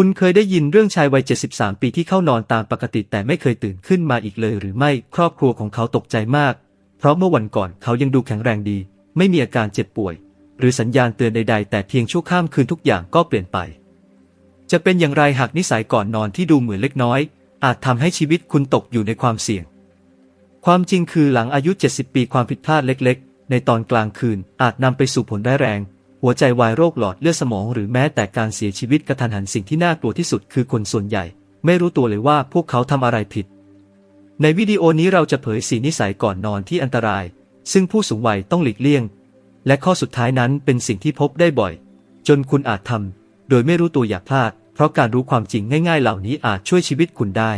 คุณเคยได้ยินเรื่องชายวัย 73 ปีที่เข้านอนตามปกติแต่ไม่เคยตื่นขึ้นมาอีกเลยหรือไม่ครอบครัวของเขาตกใจมาก เพราะเมื่อวันก่อนเขายังดูแข็งแรงดี ไม่มีอาการเจ็บป่วย หรือสัญญาณเตือนใด ๆ แต่เพียงชั่วข้ามคืนทุกอย่างก็เปลี่ยนไป จะเป็นอย่างไรหากนิสัยก่อนนอนที่ดูเหมือนเล็กน้อย อาจทำให้ชีวิตคุณตกอยู่ในความเสี่ยง ความจริงคือหลังอายุ 70 ปีความผิดพลาดเล็ก ๆ ในตอนกลางคืนอาจนำไปสู่ผลร้ายแรง หัวใจวายโรคหลอดเลือดสมองหรือแม้แต่การเสียชีวิตกระทันหันสิ่งที่น่ากลัวที่สุดคือคนส่วนใหญ่ ไม่รู้ตัวเลยว่าพวกเขาทำอะไรผิด ในวิดีโอนี้เราจะเผยสีนิสัยก่อนนอนที่อันตราย ซึ่งผู้สูงวัยต้องหลีกเลี่ยง และข้อสุดท้ายนั้นเป็นสิ่งที่พบได้บ่อย จนคุณอาจทำโดยไม่รู้ตัวอย่าพลาด เพราะการรู้ความจริงง่ายๆ เหล่านี้อาจช่วยชีวิตคุณได้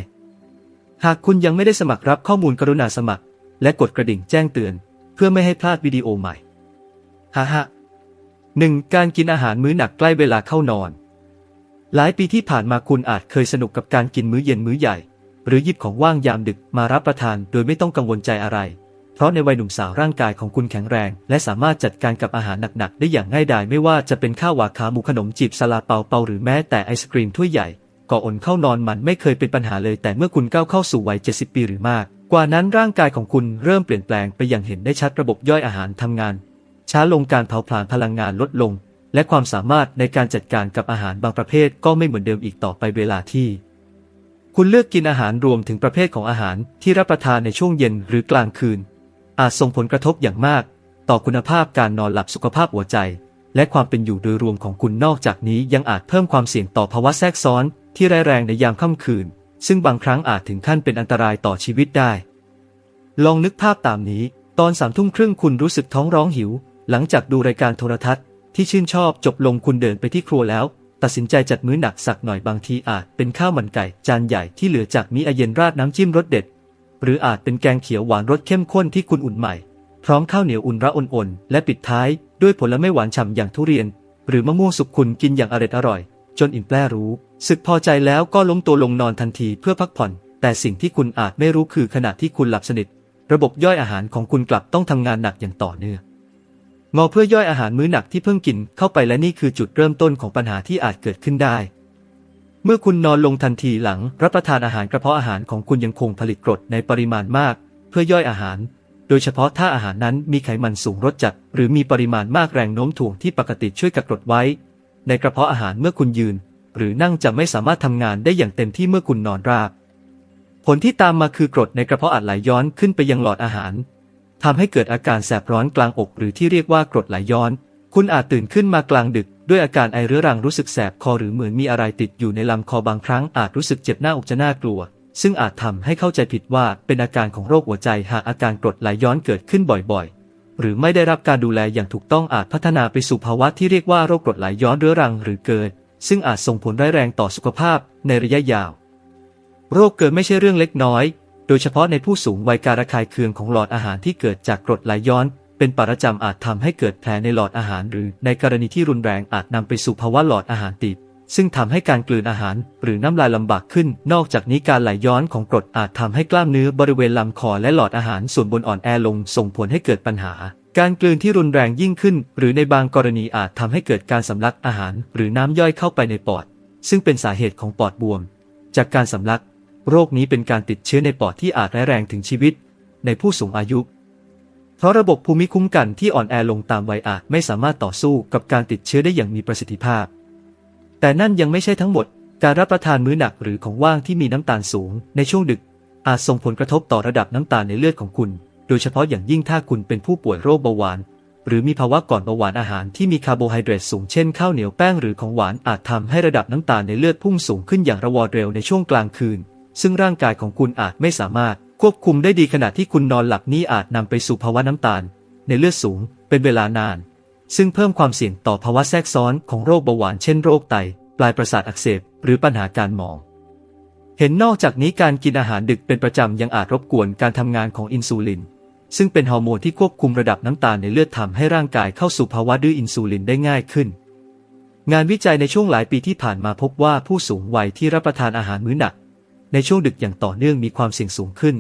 หากคุณยังไม่ได้สมัครรับข้อมูลกรุณาสมัคร และกดกระดิ่งแจ้งเตือน เพื่อไม่ให้พลาดวิดีโอใหม่ฮ่าฮ่า หนึ่งการกินอาหารมื้อหนักใกล้เวลาเข้านอน หลายปีที่ผ่านมาคุณอาจเคยสนุกกับการกินมื้อเย็นมื้อใหญ่ หรือหยิบของว่างยามดึกมารับประทานโดยไม่ต้องกังวลใจอะไร เพราะในวัยหนุ่มสาวร่างกายของคุณแข็งแรง และสามารถจัดการกับอาหารหนักๆได้อย่างง่ายดายไม่ว่าจะเป็นข้าวหวาขาหมูขนมจีบสลาเปาเปาหรือแม้แต่ไอศกรีมถ้วยใหญ่ก่อนเข้านอนมันไม่เคยเป็นปัญหาเลย แต่เมื่อคุณก้าวเข้าสู่วัย 70 ปีหรือมาก กว่านั้นร่างกายของคุณเริ่มเปลี่ยนแปลงไปอย่างเห็นได้ชัดระบบย่อยอาหารทำงาน ช้าลงการเผาผลาญพลังงานลดลง และความสามารถในการจัดการกับอาหารบางประเภทก็ไม่เหมือนเดิมอีกต่อไปเวลาที่ คุณเลือกกินอาหารรวมถึงประเภทของอาหารที่รับประทานในช่วงเย็นหรือกลางคืน อาจส่งผลกระทบอย่างมาก ต่อคุณภาพการนอนหลับสุขภาพหัวใจ และความเป็นอยู่โดยรวมของคุณนอกจากนี้ยังอาจเพิ่มความเสี่ยงต่อภาวะแทรกซ้อน ที่ร้ายแรงในยามค่ำคืน ซึ่งบางครั้งอาจถึงขั้นเป็นอันตรายต่อชีวิตได้ ลองนึกภาพตามนี้ ตอนสามทุ่มครึ่งคุณรู้สึกท้องร้องหิว หลังจากดูรายการโทรทัศน์ที่ชื่นชอบจบลงคุณเดินไปที่ครัวแล้ว ตัดสินใจจัดมื้อหนักสักหน่อยบางทีอาจเป็นข้าวมันไก่ จานใหญ่ที่เหลือจากมิอาเย็นราดน้ำจิ้มรสเด็ด หรืออาจเป็นแกงเขียวหวานรสเข้มข้นที่คุณอุ่นใหม่ พร้อมข้าวเหนียวอุ่นระอ่อนๆและปิดท้ายด้วยผลไม้หวานฉ่ำอย่างทุเรียน หรือมะม่วงสุกคุณกินอย่างอร่อยอร่อย จนอิ่มแปรรู้สึกพอใจแล้วก็ล้มตัวลงนอนทันทีเพื่อพักผ่อน แต่สิ่งที่คุณอาจไม่รู้คือขณะที่คุณหลับสนิท ระบบย่อยอาหารของคุณกลับต้องทำงานหนักอย่างต่อเนื่อง งอเพื่อย่อยอาหารมื้อหนักที่เพิ่งกินเข้าไปและนี่คือจุดเริ่มต้นของปัญหาที่อาจเกิดขึ้นได้ เมื่อคุณนอนลงทันทีหลังรับประทานอาหารกระเพาะอาหารของคุณยังคงผลิตกรดในปริมาณมาก เพื่อย่อยอาหาร โดยเฉพาะถ้าอาหารนั้นมีไขมันสูงรสจัด หรือมีปริมาณมากแรงโน้มถ่วงที่ปกติช่วยกักกรดไว้ ในกระเพาะอาหารเมื่อคุณยืน หรือนั่งจะไม่สามารถทำงานได้อย่างเต็มที่เมื่อคุณนอนราบ ผลที่ตามมาคือกรดในกระเพาะอาจไหลย้อนขึ้นไปยังหลอดอาหาร ทำให้เกิดอาการแสบร้อนกลางอก หรือที่เรียกว่ากรดไหลย้อน คุณอาจตื่นขึ้นมากลางดึก ด้วยอาการไอเรื้อรังรู้สึกแสบคอหรือเหมือนมีอะไรติดอยู่ในลำคอบางครั้งอาจรู้สึกเจ็บหน้าอกจะน่ากลัว ซึ่งอาจทำให้เข้าใจผิดว่าเป็นอาการของโรคหัวใจหากอาการกรดไหลย้อนเกิดขึ้นบ่อยๆ หรือไม่ได้รับการดูแลอย่างถูกต้องอาจพัฒนาไปสู่ภาวะที่เรียกว่าโรคกรดไหลย้อนเรื้อรังหรือเกิด ซึ่งอาจส่งผลร้ายแรงต่อสุขภาพในระยะยาว โรคเกิดไม่ใช่เรื่องเล็กน้อย โดยเฉพาะในผู้สูงวัยการระคายเคืองของหลอดอาหารที่เกิดจากกรดไหลย้อน เป็นประจำอาจทำให้เกิดแผลในหลอดอาหาร หรือในกรณีที่รุนแรงอาจนำไปสู่ภาวะหลอดอาหารตีบซึ่งทำให้การกลืนอาหาร หรือน้ำลายลำบากขึ้น นอกจากนี้การไหลย้อนของกรดอาจทำให้กล้ามเนื้อบริเวณลำคอและหลอดอาหารส่วนบนอ่อนแอลง ส่งผลให้เกิดปัญหา การกลืนที่รุนแรงยิ่งขึ้น หรือในบางกรณีอาจทำให้เกิดการสำลักอาหาร หรือน้ำย่อยเข้าไปในปอด ซึ่งเป็นสาเหตุของปอดบวม จากการสำลัก โรคนี้เป็นการติดเชื้อในปอดที่อาจร้ายแรงถึงชีวิต ในผู้สูงอายุ เพราะระบบภูมิคุ้มกันที่อ่อนแอลงตามวัยอาจไม่สามารถต่อสู้กับการติดเชื้อได้อย่างมีประสิทธิภาพ แต่นั่นยังไม่ใช่ทั้งหมด การรับประทานมื้อหนักหรือของว่างที่มีน้ำตาลสูง ในช่วงดึก อาจส่งผลกระทบต่อระดับน้ำตาลในเลือดของคุณ โดยเฉพาะอย่างยิ่งถ้าคุณเป็นผู้ป่วยโรคเบาหวาน หรือมีภาวะก่อนเบาหวานอาหารที่มีคาร์โบไฮเดรตสูงเช่นข้าวเหนียวแป้งหรือของหวานอาจทำให้ระดับน้ำตาลในเลือดพุ่งสูงขึ้นอย่างระวอดเร็วในช่วงกลางคืน ซึ่งร่างกายของคุณอาจไม่สามารถควบคุมได้ดีขณะที่คุณนอนหลับนี่อาจนำไปสู่ภาวะน้ำตาล ในเลือดสูงเป็นเวลานาน ซึ่งเพิ่มความเสี่ยงต่อภาวะแทรกซ้อนของโรคเบาหวานเช่นโรคไต ปลายประสาทอักเสบ หรือปัญหาการมอง เห็นนอกจากนี้การกินอาหารดึกเป็นประจำยังอาจรบกวนการทำงานของอินซูลิน ซึ่งเป็นฮอร์โมนที่ควบคุมระดับน้ำตาลในเลือดทำให้ร่างกายเข้าสู่ภาวะดื้ออินซูลินได้ง่ายขึ้นงานวิจัยในช่วงหลายปีที่ผ่านมาพบว่าผู้สูงวัยที่รับประทานอาหารมื้อหนัก ในช่วงดึกอย่างต่อเนื่องมีความเสี่ยงสูงขึ้น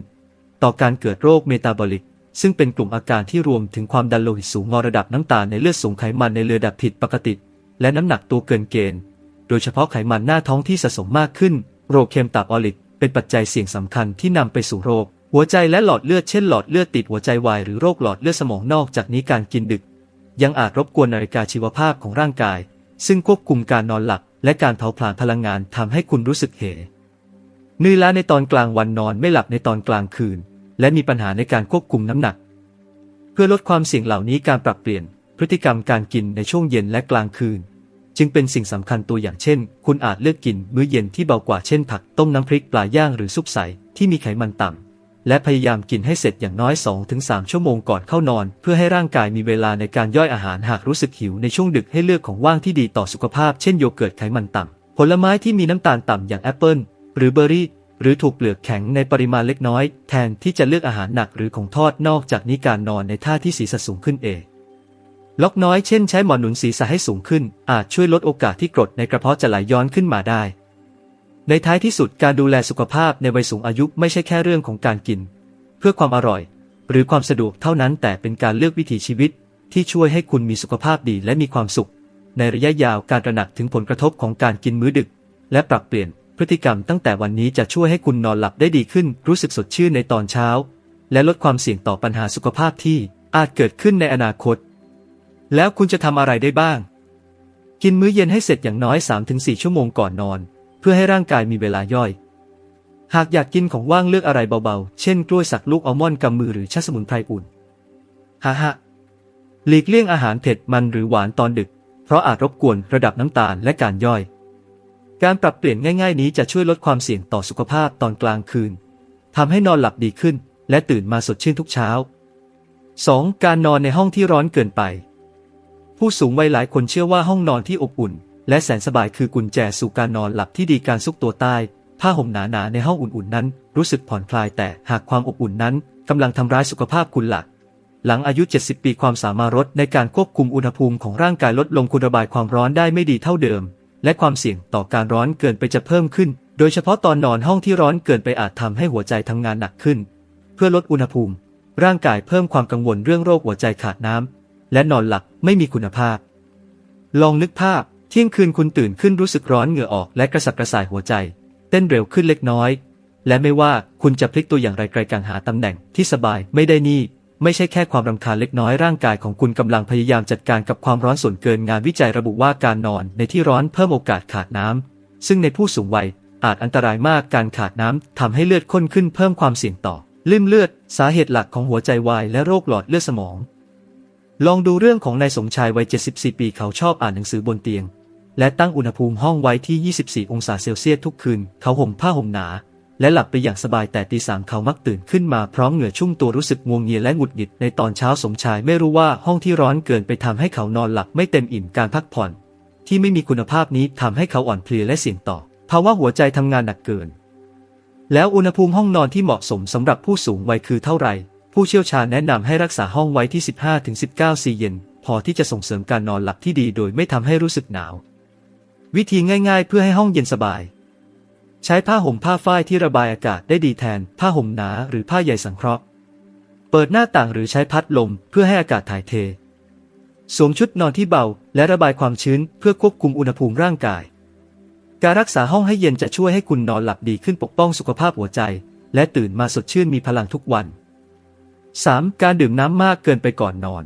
ต่อการเกิดโรคเมตาบอลิก ซึ่งเป็นกลุ่มอาการที่รวมถึงความดันโลหิตสูงงอระดับน้ำตาลในเลือดสูงไขมันในเลือดดับผิดปกติ และน้ำหนักตัวเกินเกณฑ์ โดยเฉพาะไขมันหน้าท้องที่สะสมมากขึ้น โรคเค็มตับออลิก เป็นปัจจัยเสี่ยงสำคัญที่นำไปสู่โรค หัวใจและหลอดเลือดเช่นหลอดเลือดติดหัวใจวายหรือโรคหลอดเลือดสมองนอกจากนี้การกินดึก ยังอาจรบกวนนาฬิกาชีวภาพของร่างกาย ซึ่งควบคุมการนอนหลับและการเผาผลาญพลังงานทำให้คุณรู้สึกเห เหนื่อยล้าในตอนกลางวันนอนไม่หลับในตอนกลางคืน และมีปัญหาในการควบคุมน้ำหนัก เพื่อลดความเสี่ยงเหล่านี้การปรับเปลี่ยนพฤติกรรมการกินในช่วงเย็นและกลางคืน จึงเป็นสิ่งสำคัญตัวอย่างเช่น คุณอาจเลือกกินมื้อเย็นที่เบากว่าเช่น ผักต้มน้ำพริกปลาย่างหรือซุปใสที่มีไขมันต่ำและพยายามกินให้เสร็จอย่างน้อย 2-3 ชั่วโมงก่อนเข้านอน เพื่อให้ร่างกายมีเวลาในการย่อยอาหารหากรู้สึกหิวในช่วงดึกให้เลือกของว่างที่ดีต่อสุขภาพ เช่นโยเกิร์ตไขมันต่ำผลไม้ที่มีน้ำตาลต่ำอย่างแอปเปิล หรือเบอร์รี่ หรือถูกเปลือกแข็งในปริมาณเล็กน้อย แทนที่จะเลือกอาหารหนักหรือของทอดนอกจากนี้การนอนในท่าที่ศีรษะสูงขึ้นเองล็อกน้อยเช่นใช้หมอนหนุนศีรษะให้สูงขึ้น อาจช่วยลดโอกาสที่กรดในกระเพาะจะไหลย้อนขึ้นมาได้ ในท้ายที่สุดการดูแลสุขภาพในวัยสูงอายุไม่ใช่แค่เรื่องของการกิน เพื่อความอร่อย หรือความสะดวกเท่านั้นแต่เป็นการเลือกวิถีชีวิต ที่ช่วยให้คุณมีสุขภาพดีและมีความสุข ในระยะยาวการตระหนักถึงผลกระทบของการกินมื้อดึก และปรับเปลี่ยน พฤติกรรมตั้งแต่วันนี้จะช่วยให้คุณนอนหลับได้ดีขึ้น รู้สึกสดชื่นในตอนเช้า และลดความเสี่ยงต่อปัญหาสุขภาพที่อาจเกิดขึ้นในอนาคต แล้วคุณจะทำอะไรได้บ้าง กินมื้อเย็นให้เสร็จอย่างน้อย 3-4 ชั่วโมงก่อนนอน เพื่อให้ร่างกายมีเวลาย่อย หากอยากกินของว่างเลือกอะไรเบาๆ เช่นกล้วยสักลูกอัลมอนด์กำมือหรือชาสมุนไพรอุ่นฮ่าฮะหลีกเลี่ยงอาหารเผ็ดมันหรือหวานตอนดึก เพราะอาจรบกวนระดับน้ำตาลและการย่อย การปรับเปลี่ยนง่าย ๆ นี้จะช่วยลดความเสี่ยงต่อสุขภาพตอนกลางคืนทำให้นอนหลับดีขึ้น และตื่นมาสดชื่นทุกเช้า 2. การนอนในห้องที่ร้อนเกินไป ผู้สูงวัยหลายคนเชื่อว่าห้องนอนที่อบอุ่น และแสนสบายคือกุญแจสู่การนอนหลับที่ดีการซุกตัวใต้ ผ้าห่มหนาๆในห้องอุ่นๆนั้น รู้สึกผ่อนคลายแต่หากความอบอุ่นนั้นกำลังทำร้ายสุขภาพคุณหลักหลังอายุ 70 ปีความสามารถลดในการควบคุมอุณหภูมิของร่างกายลดลงคุณระบายความร้อนได้ไม่ดีเท่าเดิม และความเสี่ยงต่อการร้อนเกินไปจะเพิ่มขึ้น โดยเฉพาะตอนนอนห้องที่ร้อนเกินไปอาจทำให้หัวใจทำงานหนักขึ้น เพื่อลดอุณหภูมิ ร่างกายเพิ่มความกังวลเรื่องโรคหัวใจขาดน้ำและนอนหลับไม่มีคุณภาพ ลองนึกภาพเที่ยงคืนคุณตื่นขึ้นรู้สึกร้อนเหงื่อออกและกระสับกระส่ายหัวใจ เต้นเร็วขึ้นเล็กน้อย และไม่ว่าคุณจะพลิกตัวอย่างไรไกลการหาตำแหน่งที่สบายไม่ได้นี่ ไม่ใช่แค่ความรำคาญเล็กน้อยร่างกายของคุณกำลังพยายามจัดการกับความร้อนส่วนเกินงานวิจัยระบุว่าการนอนในที่ร้อนเพิ่มโอกาสขาดน้ำซึ่งในผู้สูงวัยอาจอันตรายมากการขาดน้ำทำให้เลือดข้นขึ้นเพิ่มความเสี่ยงต่อลิ่มเลือด สาเหตุหลักของหัวใจวายและโรคหลอดเลือดสมอง ลองดูเรื่องของนายสมชายวัย 74 ปีเขาชอบอ่านหนังสือบนเตียง และตั้งอุณหภูมิห้องไว้ที่ 24 องศาเซลเซียสทุกคืน เขาห่มผ้าห่มหนา และหลับไปอย่างสบายแต่ตีสามเขามักตื่นขึ้นมาพร้อมเหงื่อชุ่มตัวรู้สึกงวงเงียและหงุดหงิดในตอนเช้าสมชายไม่รู้ว่าห้องที่ร้อนเกินไปทำให้เขานอนหลับไม่เต็มอิ่มการพักผ่อน ที่ไม่มีคุณภาพนี้ทำให้เขาอ่อนเพลียและเสี่ยงต่อภาวะหัวใจทำงานหนักเกิน แล้วอุณหภูมิห้องนอนที่เหมาะสมสำหรับผู้สูงวัยคือเท่าไหร่ ผู้เชี่ยวชาญแนะนำให้รักษาห้องไว้ที่ 15-19ซีเย็น พอที่จะส่งเสริมการนอนหลับที่ดีโดยไม่ทำให้รู้สึกหนาว วิธีง่าย ๆ เพื่อให้ห้องเย็นสบาย ใช้ผ้าห่มผ้าฝ้ายที่ระบายอากาศได้ดีแทน ผ้าห่มหนาหรือผ้าใยสังเคราะห์ เปิดหน้าต่างหรือใช้พัดลมเพื่อให้อากาศถ่ายเท สวมชุดนอนที่เบาและระบายความชื้นเพื่อควบคุมอุณหภูมิร่างกาย การรักษาห้องให้เย็นจะช่วยให้คุณนอนหลับดีขึ้นปกป้องสุขภาพหัวใจ และตื่นมาสดชื่นมีพลังทุกวัน 3. การดื่มน้ำมากเกินไปก่อนนอน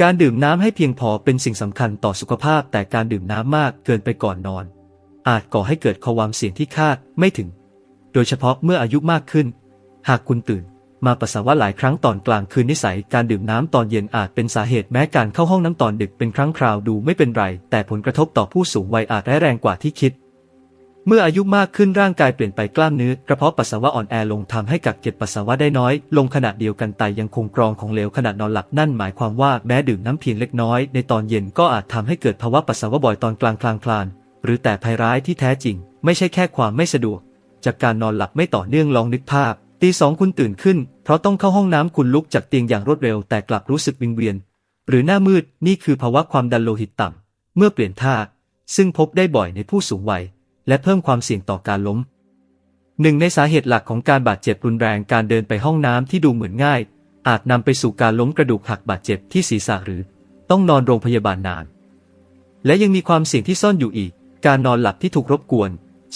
การดื่มน้ำให้เพียงพอเป็นสิ่งสำคัญต่อสุขภาพ แต่การดื่มน้ำมากเกินไปก่อนนอน อาจก่อให้เกิดความเสี่ยงที่คาดไม่ถึง โดยเฉพาะเมื่ออายุมากขึ้น หากคุณตื่น มาปัสสาวะหลายครั้งตอนกลางคืนนิสัยการดื่มน้ำตอนเย็นอาจเป็นสาเหตุแม้การเข้าห้องน้ำตอนดึกเป็นครั้งคราวดูไม่เป็นไร แต่ผลกระทบต่อผู้สูงวัยอาจร้ายแรงกว่าที่คิดเมื่ออายุมากขึ้นร่างกายเปลี่ยนไปกล้ามเนื้อกระเพาะปัสสาวะอ่อนแอลงทำให้กักเก็บปัสสาวะได้น้อย ลงขณะเดียวกันไตยังคงกรองของเหลวขณะนอนหลับนั่นหมายความว่าแม้ดื่มน้ำเพียงเล็กน้อยในตอนเย็นก็อาจทำให้เกิดภาวะปัสสาวะบ่อยตอนกลางคลางคลาน หรือแต่ภัยร้ายที่แท้จริง ไม่ใช่แค่ความไม่สะดวก จากการนอนหลับไม่ต่อเนื่องลองนึกภาพ ตีสองคุณตื่นขึ้น เพราะต้องเข้าห้องน้ำคุณลุกจากเตียงอย่างรวดเร็ว แต่กลับรู้สึกวิงเวียน หรือหน้ามืดนี่คือภาวะความดันโลหิตต่ำเมื่อเปลี่ยนท่า ซึ่งพบได้บ่อยในผู้สูงวัย และเพิ่มความเสี่ยงต่อการล้มหนึ่งในสาเหตุหลักของการบาดเจ็บรุนแรงการเดินไปห้องน้ำที่ดูเหมือนง่าย อาจนำไปสู่การล้มกระดูกหักบาดเจ็บที่ศีรษะหรือ ต้องนอนโรงพยาบาลนาน และยังมีความเสี่ยงที่ซ่อนอยู่อีก การนอนหลับที่ถูกรบกวน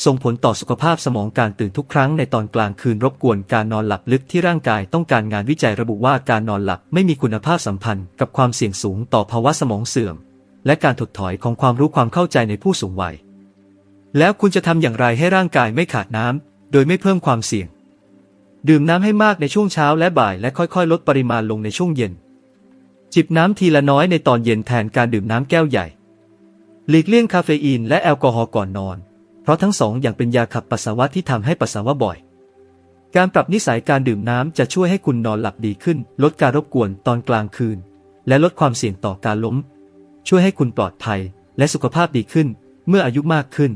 ส่งผลต่อสุขภาพสมองการตื่นทุกครั้งในตอนกลางคืนรบกวนการนอนหลับลึกที่ร่างกายต้องการงานวิจัยระบุว่าการนอนหลับไม่มีคุณภาพสัมพันธ์กับความเสี่ยงสูงต่อภาวะสมองเสื่อม และการถดถอยของความรู้ความเข้าใจในผู้สูงวัย แล้วคุณจะทำอย่างไรให้ร่างกายไม่ขาดน้ำโดยไม่เพิ่มความเสี่ยง ดื่มน้ำให้มากในช่วงเช้าและบ่ายและค่อยๆ ลดปริมาณลงในช่วงเย็น จิบน้ำทีละน้อยในตอนเย็นแทนการดื่มน้ำแก้วใหญ่ หลีกเลี่ยงคาเฟอีนและแอลกอฮอล์ก่อนนอน เพราะทั้งสองอย่างเป็นยาขับปัสสาวะที่ทำให้ปัสสาวะบ่อย การปรับนิสัยการดื่มน้ำจะช่วยให้คุณนอนหลับดีขึ้น ลดการรบกวนตอนกลางคืน และลดความเสี่ยงต่อการล้ม ช่วยให้คุณปลอดภัย และสุขภาพดีขึ้น เมื่ออายุมากขึ้น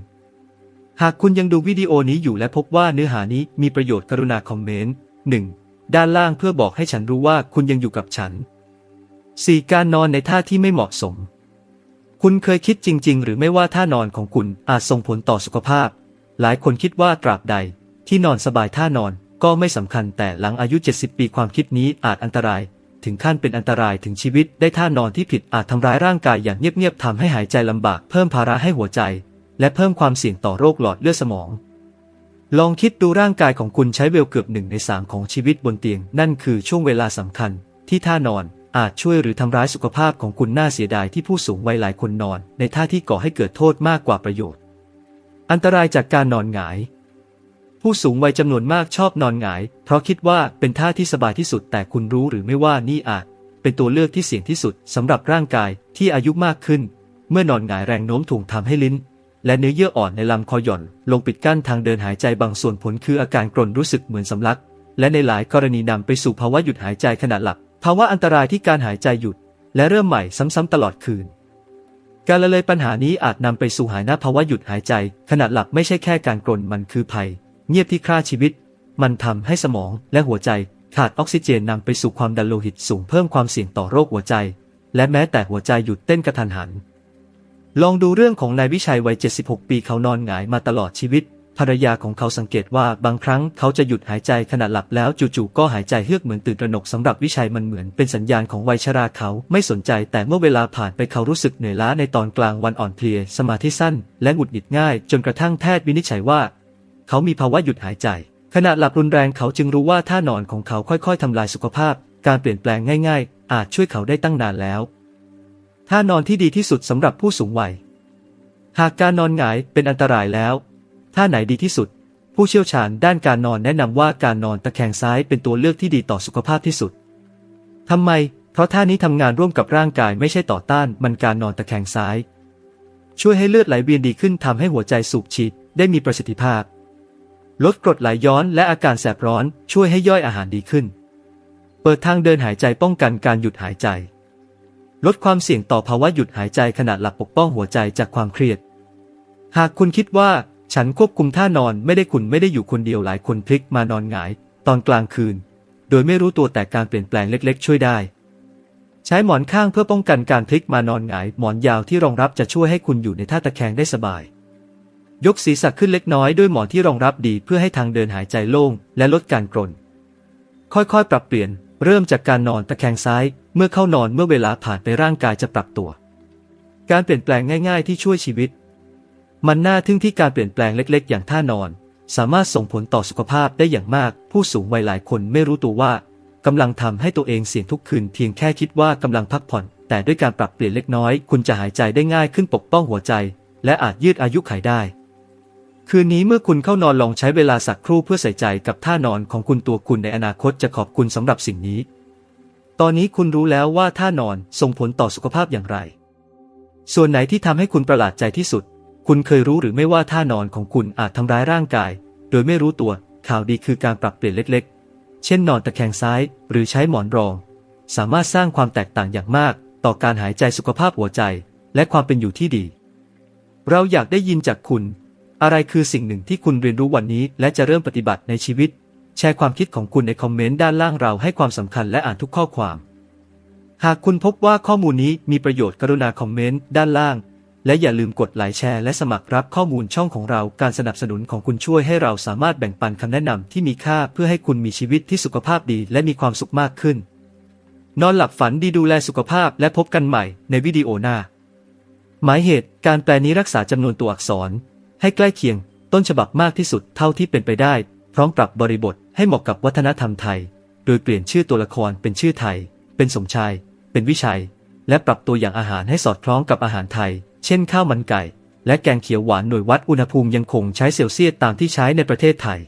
หากคุณยังดูวิดีโอนี้อยู่และพบว่าเนื้อหานี้มีประโยชน์กรุณาคอมเมนต์ 1. ด้านล่างเพื่อบอกให้ฉันรู้ว่าคุณยังอยู่กับฉัน 4. การนอนในท่าที่ไม่เหมาะสม คุณเคยคิดจริง ๆ หรือไม่ว่าท่านอนของคุณอาจส่งผลต่อสุขภาพ หลายคนคิดว่าตราบใด ที่นอนสบายท่านอนก็ไม่สำคัญแต่หลังอายุ 70 ปีความคิดนี้อาจอันตราย ถึงขั้นเป็นอันตรายถึงชีวิตได้ท่านอนที่ผิดอาจทำร้ายร่างกายอย่างเงียบๆทำให้หายใจลำบากเพิ่มภาระให้หัวใจ และเพิ่มความเสี่ยงต่อโรคหลอดเลือดสมอง ลองคิดดูร่างกายของคุณใช้เวลเกือบหนึ่งในสามของชีวิตบนเตียง นั่นคือช่วงเวลาสำคัญที่ท่านอน อาจช่วยหรือทำร้ายสุขภาพของคุณน่าเสียดายที่ผู้สูงวัยหลายคนนอน ในท่าที่ก่อให้เกิดโทษมากกว่าประโยชน์ อันตรายจากการนอนหงาย ผู้สูงวัยจำนวนมากชอบนอนหงาย เพราะคิดว่าเป็นท่าที่สบายที่สุดแต่คุณรู้หรือไม่ว่านี่อาจ เป็นตัวเลือกที่เสี่ยงที่สุดสำหรับร่างกายที่อายุมากขึ้น เมื่อนอนหงายแรงโน้มถ่วงทำให้ลิ้น และเนื้อเยื่ออ่อนในลำคอหย่อน ลงปิดกั้นทางเดินหายใจบางส่วนผลคืออาการกรนรู้สึกเหมือนสำลัก และในหลายกรณีนำไปสู่ภาวะหยุดหายใจขณะหลับ ภาวะอันตรายที่การหายใจหยุด และเริ่มใหม่ซ้ำๆตลอดคืน การละเลยปัญหานี้อาจนำไปสู่หายหน้าภาวะหยุดหายใจขณะหลับไม่ใช่แค่การกรนมันคือภัย เงียบที่ฆ่าชีวิต มันทำให้สมองและหัวใจขาดออกซิเจนนำไปสู่ความดันโลหิตสูงเพิ่มความเสี่ยงต่อโรคหัวใจ และแม้แต่หัวใจหยุดเต้นกระทันหัน ลองดูเรื่องของนายวิชัยวัย 76 ปีเขานอนหงายมาตลอดชีวิต ภรรยาของเขาสังเกตว่าบางครั้งเขาจะหยุดหายใจขณะหลับแล้วจู่ๆก็หายใจเฮือกเหมือนตื่นตระหนกสำหรับวิชัยมันเหมือนเป็นสัญญาณของวัยชราเขาไม่สนใจแต่เมื่อเวลาผ่านไปเขารู้สึกเหนื่อยล้าในตอนกลางวันอ่อนเพลียสมาธิสั้นและหงุดหงิดง่ายจนกระทั่งแพทย์วินิจฉัยว่า เขามีภาวะหยุดหายใจ ขณะหลับรุนแรงเขาจึงรู้ว่าท่านอนของเขาค่อยๆทำลายสุขภาพ การเปลี่ยนแปลงง่าย ๆ อาจช่วยเขาได้ตั้งนานแล้วท่านอนที่ดีที่สุดสำหรับผู้สูงวัย หากการนอนหงายเป็นอันตรายแล้ว ท่าไหนดีที่สุด ผู้เชี่ยวชาญด้านการนอนแนะนำว่าการนอนตะแคงซ้ายเป็นตัวเลือกที่ดีต่อสุขภาพที่สุดทำไม เพราะท่านี้ทำงานร่วมกับร่างกายไม่ใช่ต่อต้าน มันการนอนตะแคงซ้าย ช่วยให้เลือดไหลเวียนดีขึ้นทำให้หัวใจสูบฉีดได้มีประสิทธิภาพ ลดกรดไหลย้อนและอาการแสบร้อนช่วยให้ย่อยอาหารดีขึ้น เปิดทางเดินหายใจป้องกันการหยุดหายใจ ลดความเสี่ยงต่อภาวะหยุดหายใจขณะหลับปกป้องหัวใจจากความเครียด หากคุณคิดว่า ฉันควบคุมท่านอนไม่ได้คุณไม่ได้อยู่คนเดียวหลายคนพลิกมานอนหงาย ตอนกลางคืน โดยไม่รู้ตัวแต่การเปลี่ยนแปลงเล็กๆ ช่วยได้ ใช้หมอนข้างเพื่อป้องกันการพลิกมานอนหงาย หมอนยาวที่รองรับจะช่วยให้คุณอยู่ในท่าตะแคงได้สบาย ยกศีรษะขึ้นเล็กน้อยด้วยหมอนที่รองรับดีเพื่อให้ทางเดินหายใจโล่งและลดการกรน ค่อยๆ ปรับเปลี่ยน เริ่มจากการนอนตะแคงซ้าย เมื่อเข้านอนเมื่อเวลาผ่านไปร่างกายจะปรับตัว การเปลี่ยนแปลงง่าย ๆ ที่ช่วยชีวิต มันน่าทึ่งที่การเปลี่ยนแปลงเล็ก ๆ อย่างท่านอน สามารถส่งผลต่อสุขภาพได้อย่างมาก ผู้สูงวัยหลายคนไม่รู้ตัวว่ากำลังทำให้ตัวเองเสี่ยงทุกคืนเพียงแค่คิดว่ากำลังพักผ่อน แต่ด้วยการปรับเปลี่ยนเล็กน้อย คุณจะหายใจได้ง่ายขึ้นปกป้องหัวใจ และอาจยืดอายุขัยได้ คืนนี้เมื่อคุณเข้านอนลองใช้เวลาสักครู่เพื่อใส่ใจกับท่านอนของคุณตัวคุณในอนาคตจะขอบคุณสำหรับสิ่งนี้ ตอนนี้คุณรู้แล้วว่าท่านอนส่งผลต่อสุขภาพอย่างไร ส่วนไหนที่ทำให้คุณประหลาดใจที่สุด คุณเคยรู้หรือไม่ว่าท่านอนของคุณอาจทำร้ายร่างกาย โดยไม่รู้ตัว ข่าวดีคือการปรับเปลี่ยนเล็กๆ เช่นนอนตะแคงซ้าย หรือใช้หมอนรอง สามารถสร้างความแตกต่างอย่างมาก ต่อการหายใจสุขภาพหัวใจ และความเป็นอยู่ที่ดี เราอยากได้ยินจากคุณ อะไรคือสิ่งหนึ่งที่คุณเรียนรู้วันนี้ และจะเริ่มปฏิบัติในชีวิต แชร์ความคิดของคุณในคอมเมนต์ด้านล่างเราให้ความสำคัญและอ่านทุกข้อความ หากคุณพบว่าข้อมูลนี้มีประโยชน์กรุณาคอมเมนต์ด้านล่าง และอย่าลืมกดไลค์แชร์และสมัครรับข้อมูลช่องของเราการสนับสนุนของคุณช่วยให้เราสามารถแบ่งปันคำแนะนำที่มีค่าเพื่อให้คุณมีชีวิตที่สุขภาพดีและมีความสุขมากขึ้น นอนหลับฝันดีดูแลสุขภาพและพบกันใหม่ในวิดีโอหน้า หมายเหตุการแปลนี้รักษาจำนวนตัวอักษร ให้ใกล้เคียง ต้นฉบับมากที่สุดเท่าที่เป็นไปได้ พร้อมปรับบริบทให้เหมาะกับวัฒนธรรมไทย โดยเปลี่ยนชื่อตัวละครเป็นชื่อไทย เป็นสมชาย เป็นวิชัย และปรับตัวอย่างอาหารให้สอดคล้องกับอาหารไทย เช่นข้าวมันไก่ และแกงเขียวหวานหน่วยวัดอุณหภูมิยังคงใช้เซลเซียสตามที่ใช้ในประเทศไทย